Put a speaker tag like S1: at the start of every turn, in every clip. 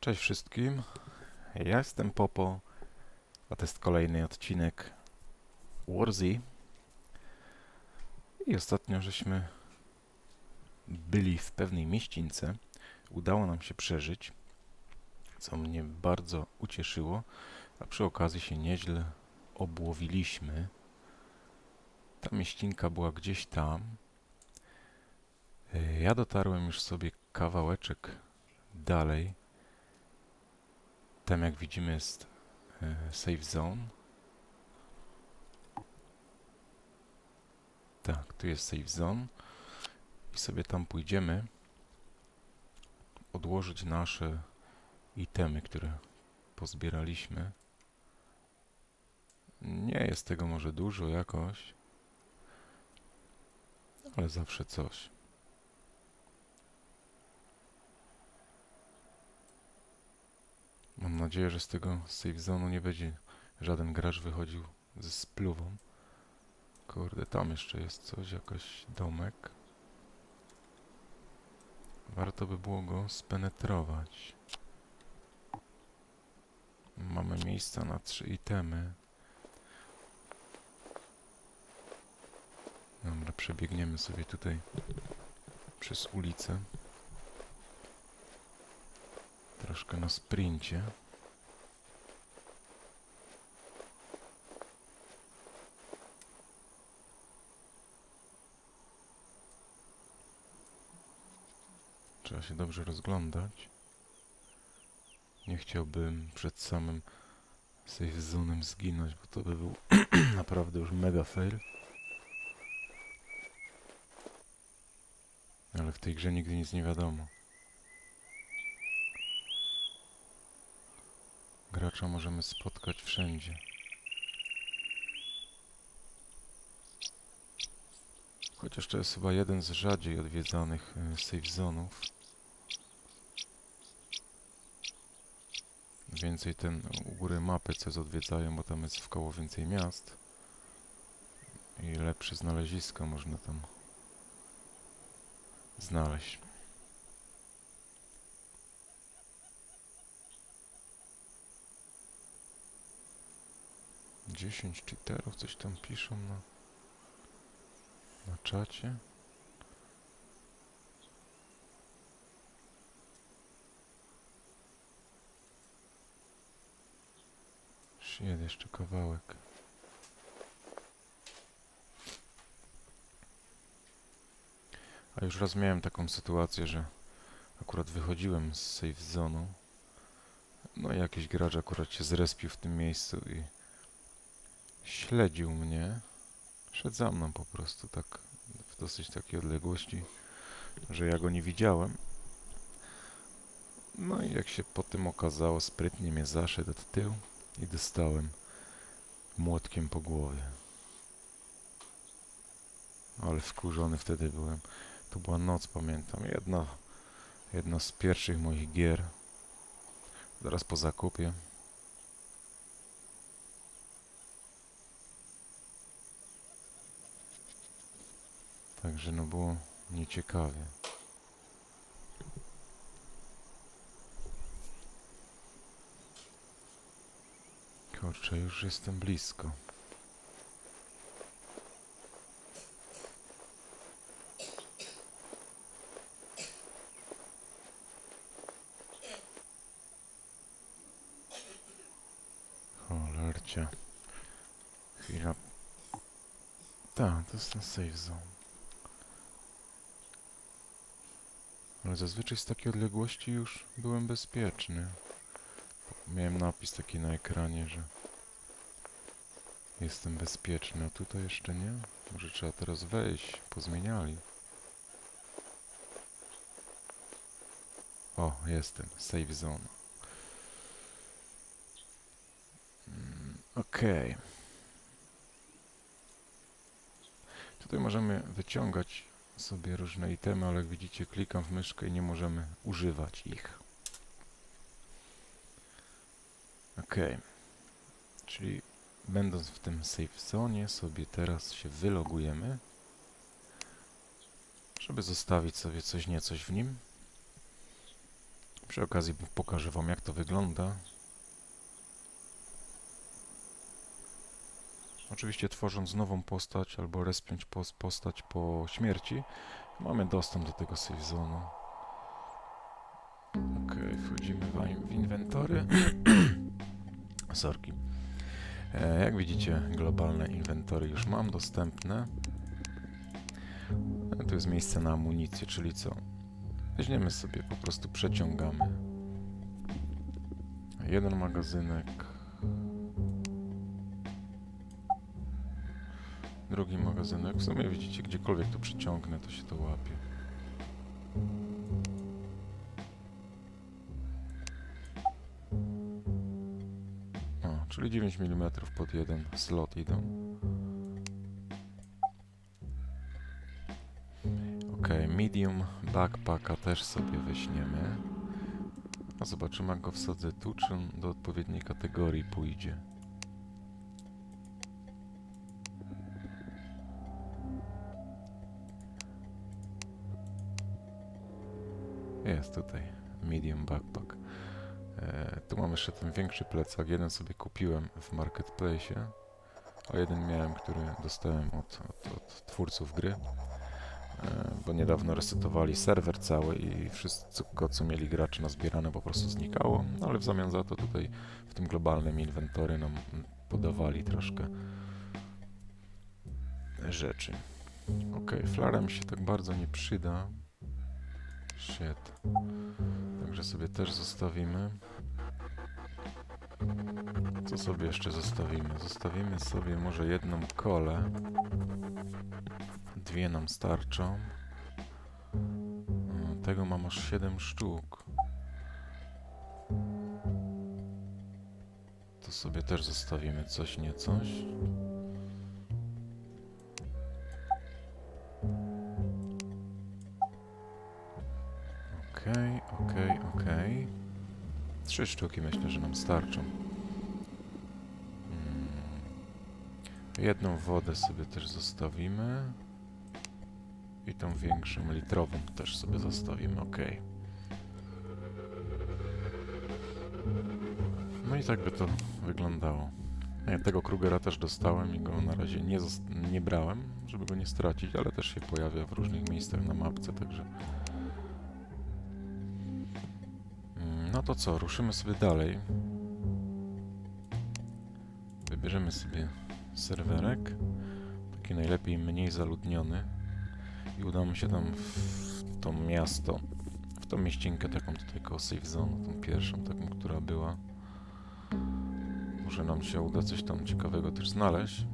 S1: Cześć wszystkim, ja jestem Popo, a to jest kolejny odcinek Warzy. I ostatnio żeśmy byli w pewnej mieścińce, udało nam się przeżyć, co mnie bardzo ucieszyło, a przy okazji się nieźle obłowiliśmy. Ta mieścinka była gdzieś tam. Ja dotarłem już sobie kawałeczek dalej. Tam jak widzimy jest e, safe zone. Tak, tu jest safe zone. I sobie tam pójdziemy odłożyć nasze itemy, które pozbieraliśmy. Nie jest tego może dużo jakoś, ale zawsze coś. Mam nadzieję, że z tego safe zone'u nie będzie żaden gracz wychodził ze spluwą. Kurde, tam jeszcze jest coś, jakiś domek. Warto by było go spenetrować. Mamy miejsca na trzy itemy. Dobra, przebiegniemy sobie tutaj przez ulicę. Troszkę na sprincie. Trzeba się dobrze rozglądać. Nie chciałbym przed samym safe zonem zginąć, bo to by był naprawdę już mega fail. Ale w tej grze nigdy nic nie wiadomo. Gracza możemy spotkać wszędzie. Chociaż to jest chyba jeden z rzadziej odwiedzanych e, safe zonów. Więcej ten u góry mapy co odwiedzają, bo tam jest w koło więcej miast. I lepsze znaleziska można tam znaleźć. Dziesięć cheaterów coś tam piszą na, na czacie. Shit, jeszcze kawałek. A już raz miałem taką sytuację, że akurat wychodziłem z safe zone'u. No i jakiś gracz akurat się zrespił w tym miejscu i śledził mnie. Szedł za mną po prostu tak w dosyć takiej odległości, że ja go nie widziałem. No i jak się po tym okazało, sprytnie mnie zaszedł od tyłu i dostałem młotkiem po głowie. Ale wkurzony wtedy byłem. To była noc, pamiętam. Jedna, jedna z pierwszych moich gier. Zaraz po zakupie. Także no było nieciekawie. Kurczę, już jestem blisko. Cholercia. Chwila. Tak, to jest ten safe zone. Ale zazwyczaj z takiej odległości już byłem bezpieczny. Miałem napis taki na ekranie, że jestem bezpieczny, a tutaj jeszcze nie. Może trzeba teraz wejść, pozmieniali. O, jestem, safe zone. Mm, Okej. Tutaj możemy wyciągać sobie różne itemy, ale jak widzicie klikam w myszkę i nie możemy używać ich. Okej. Czyli będąc w tym safe zone sobie teraz się wylogujemy, żeby zostawić sobie coś niecoś w nim. Przy okazji pokażę Wam, jak to wygląda. Oczywiście tworząc nową postać albo respiąć pos- postać po śmierci, mamy dostęp do tego save zone'u. Ok, wchodzimy w inwentory. Sorki. E, jak widzicie, globalne inwentory już mam dostępne. E, tu jest miejsce na amunicję, czyli co? Weźmiemy sobie, po prostu przeciągamy. Jeden magazynek. Drugi magazynek. W sumie widzicie, gdziekolwiek to przyciągnę, to się to łapie. O, czyli 9 mm pod jeden slot idą. Ok, medium backpacka też sobie weźmiemy. A zobaczymy jak go wsadzę tu, czy do odpowiedniej kategorii pójdzie. Jest tutaj medium backpack. E, tu mam jeszcze ten większy plecak. Jeden sobie kupiłem w marketplace, a jeden miałem, który dostałem od, od, od twórców gry. E, bo niedawno resetowali serwer cały i wszystko, co mieli gracze nazbierane, po prostu znikało. No ale w zamian za to tutaj w tym globalnym inwentory nam podawali troszkę rzeczy. Ok, flarem się tak bardzo nie przyda. Shit. Także sobie też zostawimy. Co sobie jeszcze zostawimy? Zostawimy sobie może jedną kolę. Dwie nam starczą. Tego mam aż 7 sztuk. To sobie też zostawimy coś, nie coś. Trzy sztuki myślę, że nam starczą. Mm. Jedną wodę sobie też zostawimy. I tą większą, litrową też sobie zostawimy, ok. No i tak by to wyglądało. Ja tego Krugera też dostałem i go na razie nie, nie brałem, żeby go nie stracić, ale też się pojawia w różnych miejscach na mapce, także... No to co, ruszymy sobie dalej. Wybierzemy sobie serwerek, taki najlepiej mniej zaludniony i udamy się tam w to miasto, w tą mieścinkę taką tutaj koło safe zone, tą pierwszą taką, która była. Może nam się uda coś tam ciekawego też znaleźć.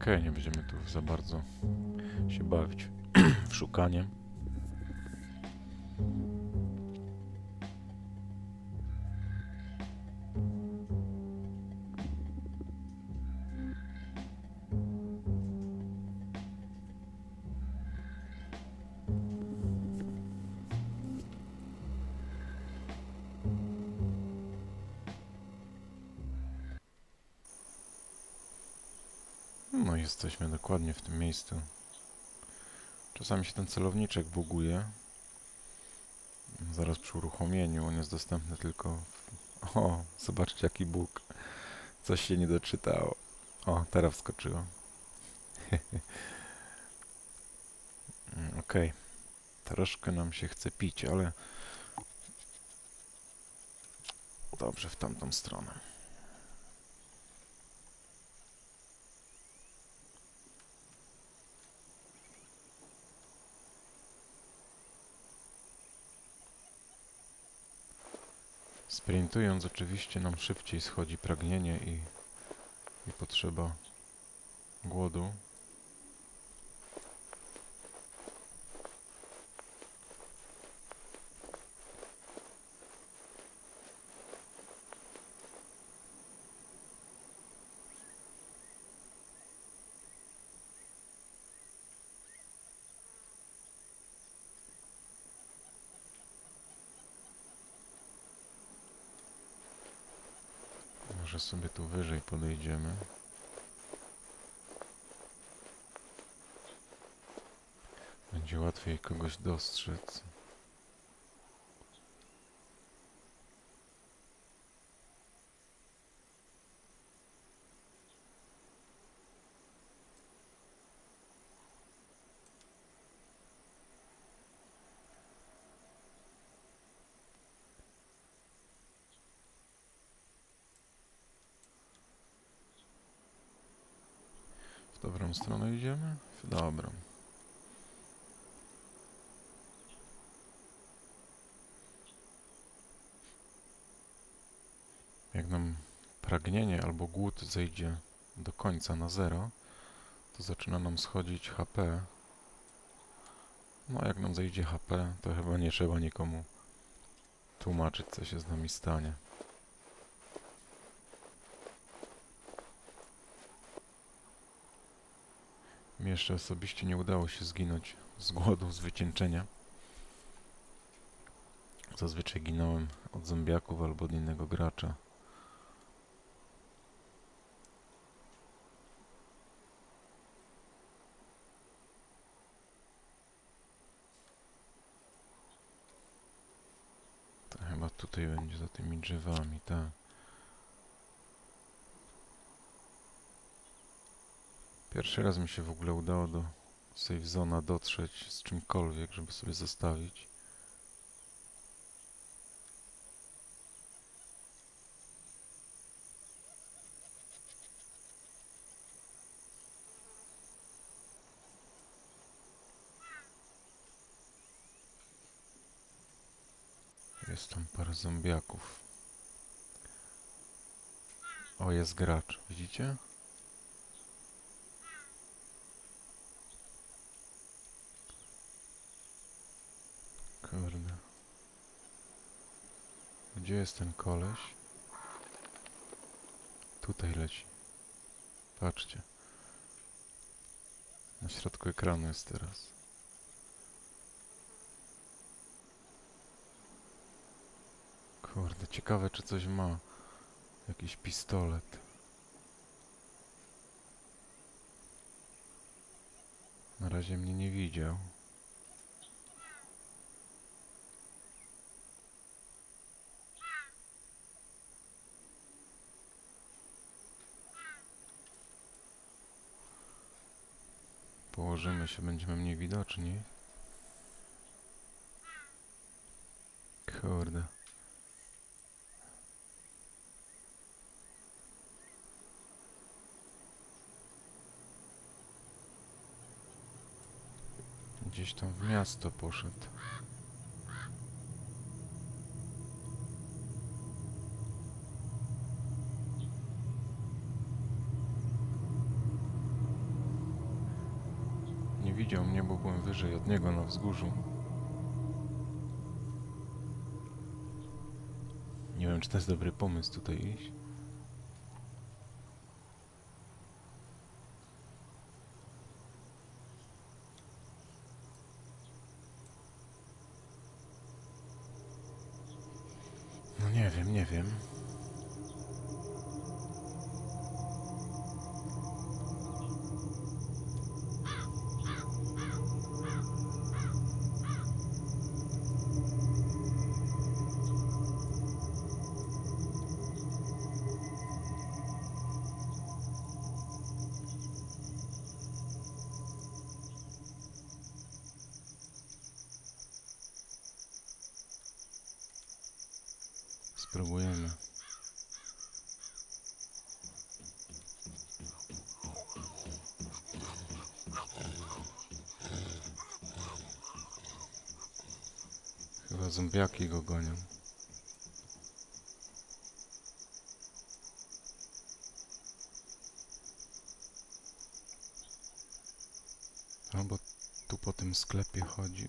S1: Okej, nie będziemy tu za bardzo się bawić w szukanie. No jesteśmy dokładnie w tym miejscu. Czasami się ten celowniczek buguje. Zaraz przy uruchomieniu on jest dostępny tylko... W... O, zobaczcie jaki bóg. Coś się nie doczytało. O, teraz wskoczyło. Okej. Troszkę nam się chce pić, ale... Dobrze, w tamtą stronę. Sprintując oczywiście nam szybciej schodzi pragnienie i, i potrzeba głodu. Może sobie tu wyżej podejdziemy. Będzie łatwiej kogoś dostrzec. Dobrą stronę idziemy? W dobrą. Jak nam pragnienie albo głód zejdzie do końca na zero, to zaczyna nam schodzić HP. No a jak nam zejdzie HP, to chyba nie trzeba nikomu tłumaczyć, co się z nami stanie. Mi jeszcze osobiście nie udało się zginąć z głodu, z wycieńczenia. Zazwyczaj ginąłem od zombiaków albo od innego gracza. To chyba tutaj będzie za tymi drzewami, tak. Pierwszy raz mi się w ogóle udało do save zona dotrzeć z czymkolwiek, żeby sobie zostawić. Jest tam parę zombiaków. O, jest gracz, widzicie? Kurde. Gdzie jest ten koleś? Tutaj leci. Patrzcie. Na środku ekranu jest teraz. Kurde, ciekawe czy coś ma. Jakiś pistolet. Na razie mnie nie widział. Położymy się, będziemy mniej widoczni. Kurde. Gdzieś tam w miasto poszedł. Nie widział mnie, bo byłem wyżej od niego na wzgórzu. Nie wiem, czy to jest dobry pomysł tutaj iść. No nie wiem, nie wiem. Spróbujemy. Chyba zombiaki go gonią. Albo tu po tym sklepie chodził.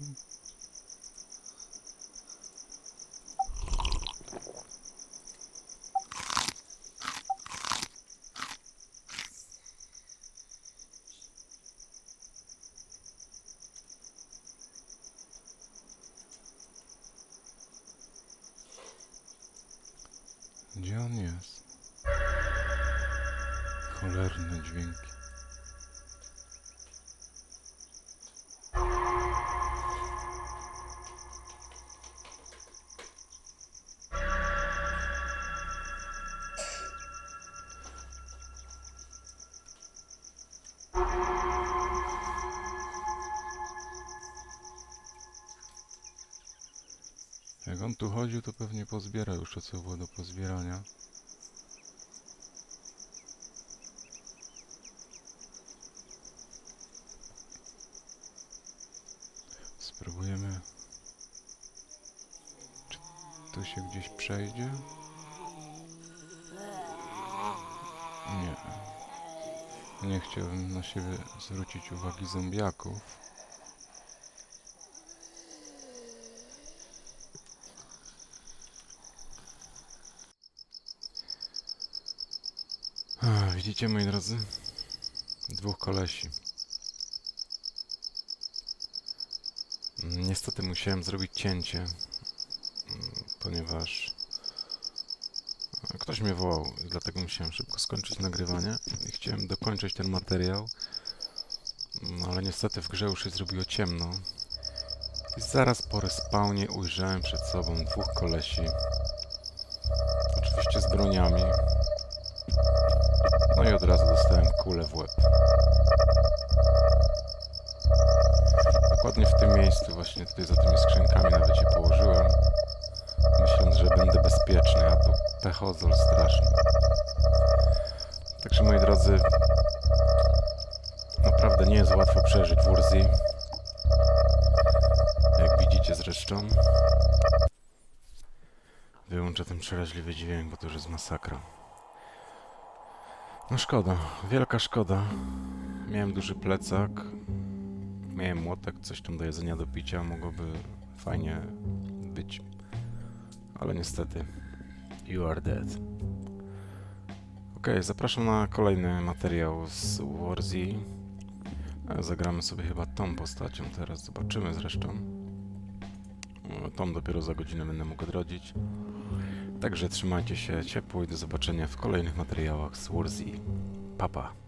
S1: Gdzie on jest? Cholerne dźwięki. Jak on tu chodził, to pewnie pozbiera już to, co było do pozbierania. Spróbujemy. Czy tu się gdzieś przejdzie? Nie. Nie chciałbym na siebie zwrócić uwagi zombiaków. Widzicie, moi drodzy? Dwóch kolesi. Niestety musiałem zrobić cięcie, ponieważ ktoś mnie wołał, dlatego musiałem szybko skończyć nagrywanie i chciałem dokończyć ten materiał, no ale niestety w grze już się zrobiło ciemno i zaraz po respawnie ujrzałem przed sobą dwóch kolesi, oczywiście z broniami, kulę w łeb. Dokładnie w tym miejscu, właśnie tutaj za tymi skrzynkami nawet je położyłem. Myśląc, że będę bezpieczny, a to pechozol straszny. Także moi drodzy, naprawdę nie jest łatwo przeżyć w Urzji. Jak widzicie zresztą. Wyłączę ten przeraźliwy dźwięk, bo to już jest masakra. No szkoda, wielka szkoda. Miałem duży plecak, miałem młotek, coś tam do jedzenia, do picia, mogłoby fajnie być. Ale niestety, you are dead. Ok, zapraszam na kolejny materiał z Warzy. Zagramy sobie chyba tą postacią teraz, zobaczymy zresztą. Tą dopiero za godzinę będę mógł odrodzić. Także trzymajcie się ciepło i do zobaczenia w kolejnych materiałach z Warzy. Papa.